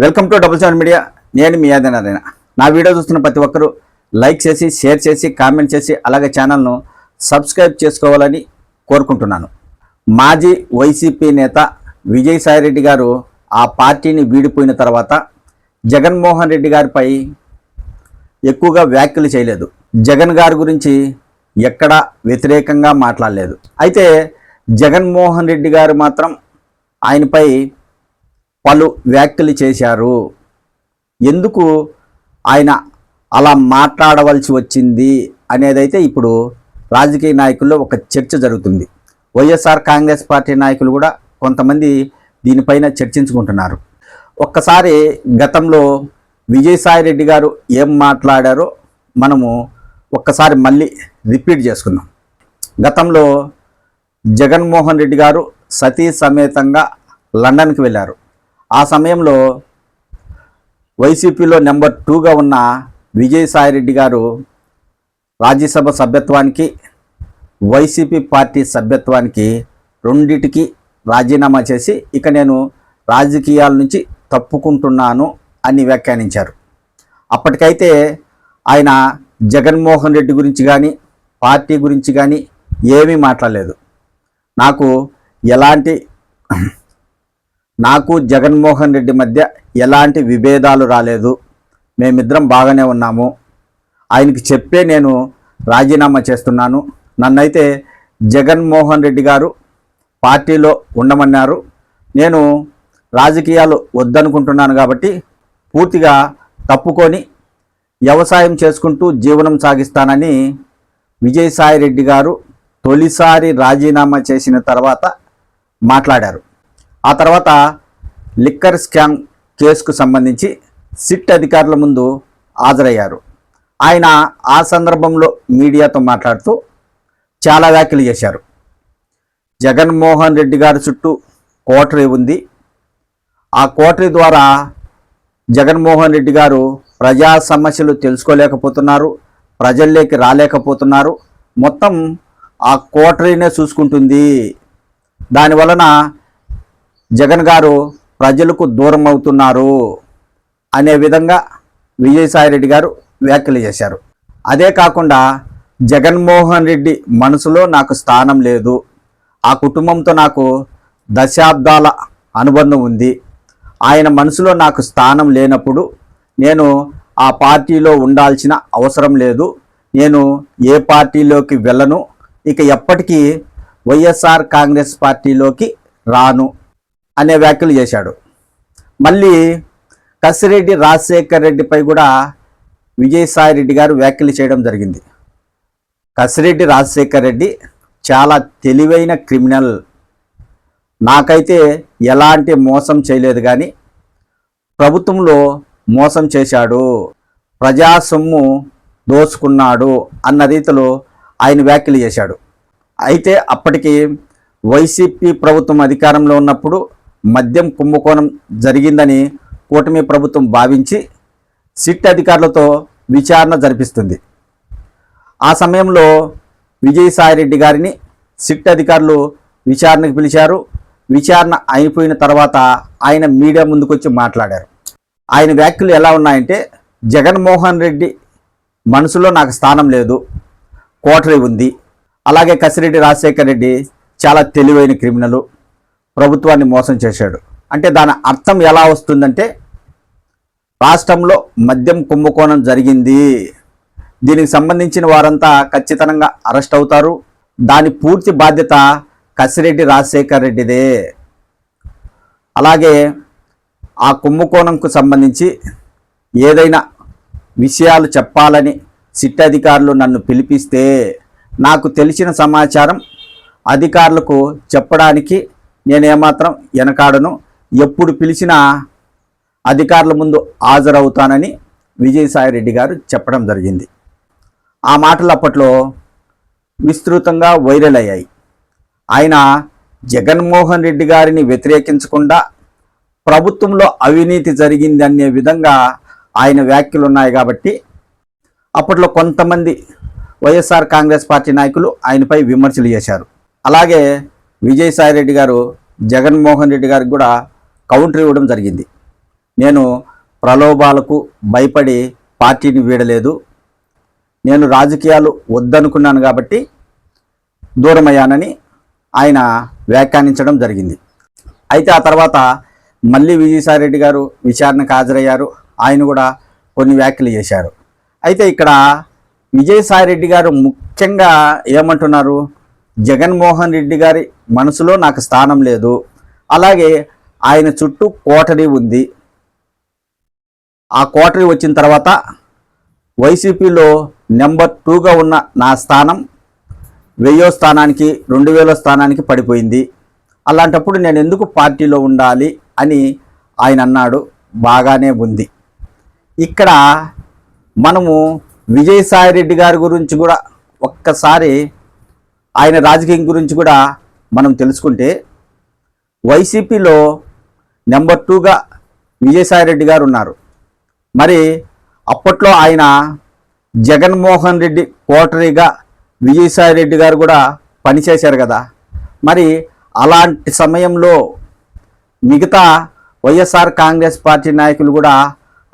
Welcome to double seven media. నేను మీ యాదనారాయణ నా వీడియో చూస్తున్న ప్రతి ఒక్కరూ లైక్ చేసి షేర్ చేసి కామెంట్ చేసి అలాగే ఛానల్ను సబ్స్క్రైబ్ చేసుకోవాలని కోరుకుంటున్నాను. మాజీ వైసీపీ నేత విజయసాయిరెడ్డి గారు ఆ పార్టీని వీడిపోయిన తర్వాత జగన్మోహన్ రెడ్డి గారిపై ఎక్కువగా వ్యాఖ్యలు చేయలేదు. జగన్ గారి గురించి ఎక్కడా వ్యతిరేకంగా మాట్లాడలేదు. అయితే జగన్మోహన్ రెడ్డి గారు మాత్రం ఆయనపై పలు వ్యాఖ్యలు చేశారు. ఎందుకు ఆయన అలా మాట్లాడవలసి వచ్చింది అనేదైతే ఇప్పుడు రాజకీయ నాయకుల్లో ఒక చర్చ జరుగుతుంది. వైఎస్ఆర్ కాంగ్రెస్ పార్టీ నాయకులు కూడా కొంతమంది దీనిపైన చర్చించుకుంటున్నారు. ఒక్కసారి గతంలో విజయసాయి రెడ్డి గారు ఏం మాట్లాడారో మనము ఒక్కసారి మళ్ళీ రిపీట్ చేసుకుందాం. గతంలో జగన్మోహన్ రెడ్డి గారు సతీ సమేతంగా లండన్కి వెళ్ళారు. ఆ సమయంలో వైసీపీలో నెంబర్ టూగా ఉన్న విజయసాయిరెడ్డి గారు రాజ్యసభ సభ్యత్వానికి వైసీపీ పార్టీ సభ్యత్వానికి రెండిటికి రాజీనామా చేసి ఇక నేను రాజకీయాల నుంచి తప్పుకుంటున్నాను అని వ్యాఖ్యానించారు. అప్పటికైతే ఆయన జగన్మోహన్ రెడ్డి గురించి కానీ పార్టీ గురించి కానీ ఏమీ మాట్లాడలేదు. నాకు ఎలాంటి నాకు జగన్మోహన్ రెడ్డి మధ్య ఎలాంటి విభేదాలు రాలేదు. మేమిద్దరం బాగానే ఉన్నాము. ఆయనకి చెప్పే నేను రాజీనామా చేస్తున్నాను. నన్నైతే జగన్మోహన్ రెడ్డి గారు పార్టీలో ఉండమన్నారు. నేను రాజకీయాలు వద్దనుకుంటున్నాను కాబట్టి పూర్తిగా తప్పుకొని వ్యవసాయం చేసుకుంటూ జీవనం సాగిస్తానని విజయసాయి రెడ్డి గారు తొలిసారి రాజీనామా చేసిన తర్వాత మాట్లాడారు. ఆ తర్వాత లిక్కర్ స్కామ్ కేసుకు సంబంధించి సిట్ అధికారుల ముందు హాజరయ్యారు. ఆయన ఆ సందర్భంలో మీడియాతో మాట్లాడుతూ చాలా వ్యాఖ్యలు చేశారు. జగన్మోహన్ రెడ్డి గారి చుట్టూ కోటరీ ఉంది. ఆ కోటరీ ద్వారా జగన్మోహన్ రెడ్డి గారు ప్రజా సమస్యలు తెలుసుకోలేకపోతున్నారు ప్రజల్లోకి రాలేకపోతున్నారు. మొత్తం ఆ కోటరీనే చూసుకుంటుంది. దానివలన జగన్ గారు ప్రజలకు దూరం అవుతున్నారు అనే విధంగా విజయసాయిరెడ్డి గారు వ్యాఖ్యలు చేశారు. అదే కాకుండా జగన్మోహన్ రెడ్డి మనసులో నాకు స్థానం లేదు. ఆ కుటుంబంతో నాకు దశాబ్దాల అనుబంధం ఉంది. ఆయన మనసులో నాకు స్థానం లేనప్పుడు నేను ఆ పార్టీలో ఉండాల్సిన అవసరం లేదు. నేను ఏ పార్టీలోకి వెళ్ళను. ఇక ఎప్పటికీ వైఎస్ఆర్ కాంగ్రెస్ పార్టీలోకి రాను. అనే వ్యాఖ్యలు చేశాడు. మళ్ళీ కసిరెడ్డి రాజశేఖర్ రెడ్డిపై కూడా విజయసాయి రెడ్డి గారు వ్యాఖ్యలు చేయడం జరిగింది. కసిరెడ్డి రాజశేఖర్ రెడ్డి చాలా తెలివైన క్రిమినల్. నాకైతే ఎలాంటి మోసం చేయలేదు కానీ ప్రభుత్వంలో మోసం చేశాడు. ప్రజా సొమ్ము దోచుకున్నాడు అన్న రీతిలో ఆయన వ్యాఖ్యలు చేశాడు. అయితే అప్పటికి వైసీపీ ప్రభుత్వం అధికారంలో ఉన్నప్పుడు మద్యం కుంభకోణం జరిగిందని కూటమి ప్రభుత్వం భావించి సిట్ అధికారులతో విచారణ జరిపిస్తుంది. ఆ సమయంలో విజయసాయిరెడ్డి గారిని సిట్ అధికారులు విచారణకు పిలిచారు. విచారణ అయిపోయిన తర్వాత ఆయన మీడియా ముందుకొచ్చి మాట్లాడారు. ఆయన వ్యాఖ్యలు ఎలా ఉన్నాయంటే జగన్మోహన్ రెడ్డి మనసులో నాకు స్థానం లేదు కోటరీ ఉంది. అలాగే కసిరెడ్డి రాజశేఖర్ రెడ్డి చాలా తెలివైన క్రిమినలు. ప్రభుత్వాన్ని మోసం చేశాడు. అంటే దాని అర్థం ఎలా వస్తుందంటే రాష్ట్రంలో మద్యం కుంభకోణం జరిగింది. దీనికి సంబంధించిన వారంతా ఖచ్చితంగా అరెస్ట్ అవుతారు. దాని పూర్తి బాధ్యత కసిరెడ్డి రాజశేఖర్ రెడ్డిదే. అలాగే ఆ కుంభకోణంకు సంబంధించి ఏదైనా విషయాలు చెప్పాలని సిట్ అధికారులు నన్ను పిలిపిస్తే నాకు తెలిసిన సమాచారం అధికారులకు చెప్పడానికి నేనేమాత్రం వెనకాడను ఎప్పుడు పిలిచినా అధికారుల ముందు హాజరవుతానని విజయసాయిరెడ్డి గారు చెప్పడం జరిగింది. ఆ మాటలు అప్పట్లో విస్తృతంగా వైరల్ అయ్యాయి. ఆయన జగన్మోహన్ రెడ్డి గారిని వ్యతిరేకించకుండా ప్రభుత్వంలో అవినీతి జరిగింది అనే విధంగా ఆయన వ్యాఖ్యలు ఉన్నాయి కాబట్టి అప్పట్లో కొంతమంది వైఎస్ఆర్ కాంగ్రెస్ పార్టీ నాయకులు ఆయనపై విమర్శలు చేశారు. అలాగే విజయసాయిరెడ్డి గారు జగన్మోహన్ రెడ్డి గారికి కూడా కౌంటర్ ఇవ్వడం జరిగింది. నేను ప్రలోభాలకు భయపడి పార్టీని వీడలేదు. నేను రాజకీయాలు వద్దనుకున్నాను కాబట్టి దూరమయ్యానని ఆయన వ్యాఖ్యానించడం జరిగింది. అయితే ఆ తర్వాత మళ్ళీ విజయసాయిరెడ్డి గారు విచారణకు హాజరయ్యారు. ఆయన కూడా కొన్ని వ్యాఖ్యలు చేశారు. అయితే ఇక్కడ విజయసాయిరెడ్డి గారు ముఖ్యంగా ఏమంటున్నారు? జగన్మోహన్ రెడ్డి గారి మనసులో నాకు స్థానం లేదు. అలాగే ఆయన చుట్టూ కోటరీ ఉంది. ఆ కోటరీ వచ్చిన తర్వాత వైసీపీలో నెంబర్ టూగా ఉన్న నా స్థానం వెయ్యో స్థానానికి రెండు వేల స్థానానికి పడిపోయింది. అలాంటప్పుడు నేను ఎందుకు పార్టీలో ఉండాలి అని ఆయన అన్నాడు. బాగానే ఉంది. ఇక్కడ మనము విజయసాయిరెడ్డి గారి గురించి కూడా ఒక్కసారి ఆయన రాజకీయం గురించి కూడా మనం తెలుసుకుంటే వైసీపీలో నెంబర్ టూగా విజయసాయిరెడ్డి గారు ఉన్నారు. మరి అప్పట్లో ఆయన జగన్మోహన్ రెడ్డి కోటరీగా విజయసాయిరెడ్డి గారు కూడా పనిచేశారు కదా. మరి అలాంటి సమయంలో మిగతా వైఎస్ఆర్ కాంగ్రెస్ పార్టీ నాయకులు కూడా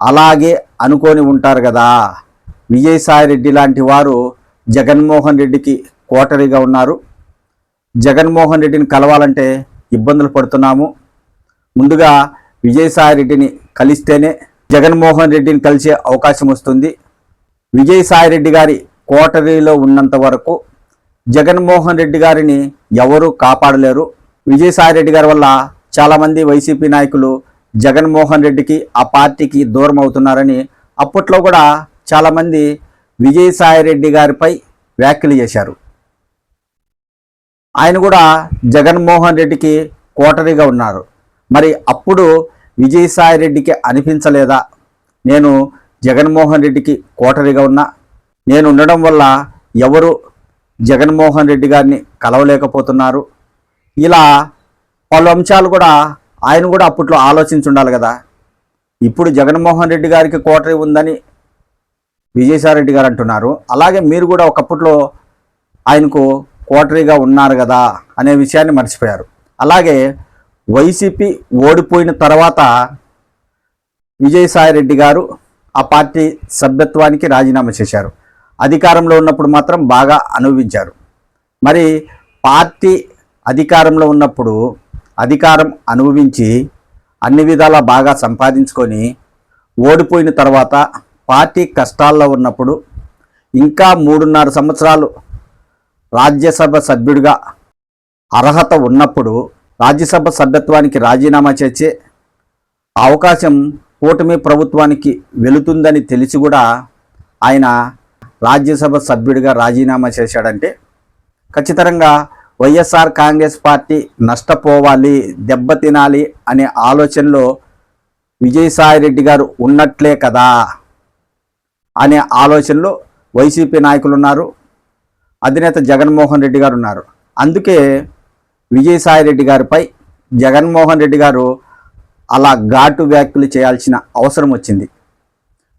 అలాగే అనుకొని ఉంటారు కదా. విజయసాయిరెడ్డి లాంటి వారు జగన్మోహన్ రెడ్డికి కోటరీగా ఉన్నారు. జగన్మోహన్ రెడ్డిని కలవాలంటే ఇబ్బందులు పడుతున్నాము. ముందుగా విజయసాయి రెడ్డిని కలిస్తేనే జగన్మోహన్ రెడ్డిని కలిసే అవకాశం వస్తుంది. విజయసాయిరెడ్డి గారి కోటరీలో ఉన్నంత వరకు జగన్మోహన్ రెడ్డి గారిని ఎవరూ కాపాడలేరు. విజయసాయి రెడ్డి గారి వల్ల చాలామంది వైసీపీ నాయకులు జగన్మోహన్ రెడ్డికి ఆ పార్టీకి దూరం అవుతున్నారని అప్పట్లో కూడా చాలామంది విజయసాయి రెడ్డి గారిపై వ్యాఖ్యలు చేశారు. ఆయన కూడా జగన్మోహన్ రెడ్డికి కోటరీగా ఉన్నారు. మరి అప్పుడు విజయసాయి రెడ్డికి అనిపించలేదా? నేను జగన్మోహన్ రెడ్డికి కోటరీగా ఉన్నా. నేను ఉండడం వల్ల ఎవరు జగన్మోహన్ రెడ్డి గారిని కలవలేకపోతున్నారు? ఇలా పలు అంశాలు కూడా ఆయన కూడా అప్పట్లో ఆలోచించుండాలి కదా. ఇప్పుడు జగన్మోహన్ రెడ్డి గారికి కోటరీ ఉందని విజయసాయి రెడ్డి గారు అంటున్నారు. అలాగే మీరు కూడా ఒకప్పట్లో ఆయనకు కోటరీగా ఉన్నారు కదా అనే విషయాన్ని మర్చిపోయారు. అలాగే వైసీపీ ఓడిపోయిన తర్వాత విజయసాయిరెడ్డి గారు ఆ పార్టీ సభ్యత్వానికి రాజీనామా చేశారు. అధికారంలో ఉన్నప్పుడు మాత్రం బాగా అనుభవించారు. మరి పార్టీ అధికారంలో ఉన్నప్పుడు అధికారం అనుభవించి అన్ని విధాలా బాగా సంపాదించుకొని ఓడిపోయిన తర్వాత పార్టీ కష్టాల్లో ఉన్నప్పుడు ఇంకా మూడున్నర సంవత్సరాలు రాజ్యసభ సభ్యుడిగా అర్హత ఉన్నప్పుడు రాజ్యసభ సభ్యత్వానికి రాజీనామా చేసే అవకాశం కూటమి ప్రభుత్వానికి వెళుతుందని తెలిసి కూడా ఆయన రాజ్యసభ సభ్యుడిగా రాజీనామా చేశాడంటే ఖచ్చితంగా వైఎస్ఆర్ కాంగ్రెస్ పార్టీ నష్టపోవాలి దెబ్బతినాలి అనే ఆలోచనలో విజయసాయిరెడ్డి గారు ఉన్నట్లే కదా అనే ఆలోచనలో వైసీపీ నాయకులు ఉన్నారు. అధినేత జగన్మోహన్ రెడ్డి గారు ఉన్నారు. అందుకే విజయసాయిరెడ్డి గారిపై జగన్మోహన్ రెడ్డి గారు అలా ఘాటు వ్యాఖ్యలు చేయాల్సిన అవసరం వచ్చింది.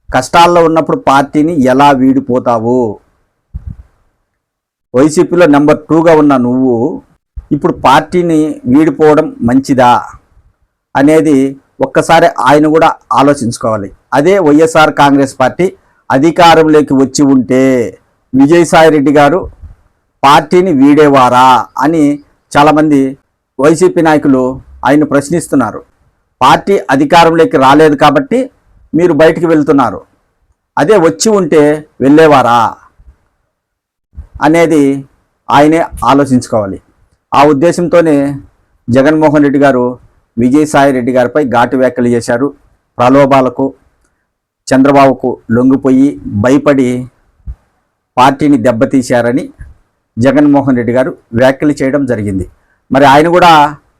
కష్టాల్లో ఉన్నప్పుడు పార్టీని ఎలా వీడిపోతావు? వైసీపీలో నెంబర్ టూగా ఉన్న నువ్వు ఇప్పుడు పార్టీని వీడిపోవడం మంచిదా? అనేది ఒక్కసారి ఆయన కూడా ఆలోచించుకోవాలి. అదే వైఎస్ఆర్ కాంగ్రెస్ పార్టీ అధికారంలోకి వచ్చి ఉంటే విజయసాయిరెడ్డి గారు పార్టీని వీడేవారా అని చాలామంది వైసీపీ నాయకులు ఆయన ప్రశ్నిస్తున్నారు. పార్టీ అధికారంలోకి రాలేదు కాబట్టి మీరు బయటికి వెళ్తున్నారు. అదే వచ్చి ఉంటే వెళ్ళేవారా అనేది ఆయనే ఆలోచించుకోవాలి. ఆ ఉద్దేశంతోనే జగన్మోహన్ రెడ్డి గారు విజయసాయి రెడ్డి గారిపై ఘాటు వ్యాఖ్యలు చేశారు. ప్రలోభాలకు చంద్రబాబుకు లొంగిపోయి భయపడి పార్టీని దెబ్బతీశారని జగన్మోహన్ రెడ్డి గారు వ్యాఖ్యలు చేయడం జరిగింది. మరి ఆయన కూడా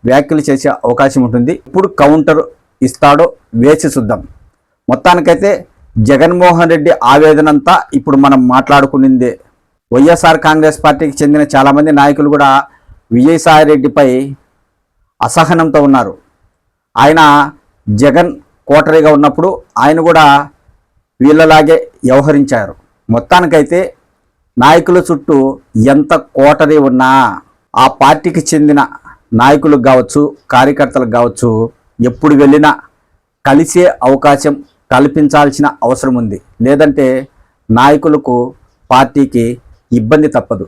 వ్యాఖ్యలు చేసే అవకాశం ఉంటుంది. ఇప్పుడు కౌంటర్ ఇస్తాడో వేచి చూద్దాం. మొత్తానికైతే జగన్మోహన్ రెడ్డి ఆవేదనంతా ఇప్పుడు మనం మాట్లాడుకునిందే. వైఎస్ఆర్ కాంగ్రెస్ పార్టీకి చెందిన చాలామంది నాయకులు కూడా విజయసాయి రెడ్డిపై అసహనంతో ఉన్నారు. ఆయన జగన్ కోటరీగా ఉన్నప్పుడు ఆయన కూడా వీళ్ళలాగే వ్యవహరించారు. మొత్తానికైతే నాయకుల చుట్టూ ఎంత కోటరీ ఉన్నా ఆ పార్టీకి చెందిన నాయకులకు కావచ్చు కార్యకర్తలకు కావచ్చు ఎప్పుడు వెళ్ళినా కలిసే అవకాశం కల్పించాల్సిన అవసరం ఉంది. లేదంటే నాయకులకు పార్టీకి ఇబ్బంది తప్పదు.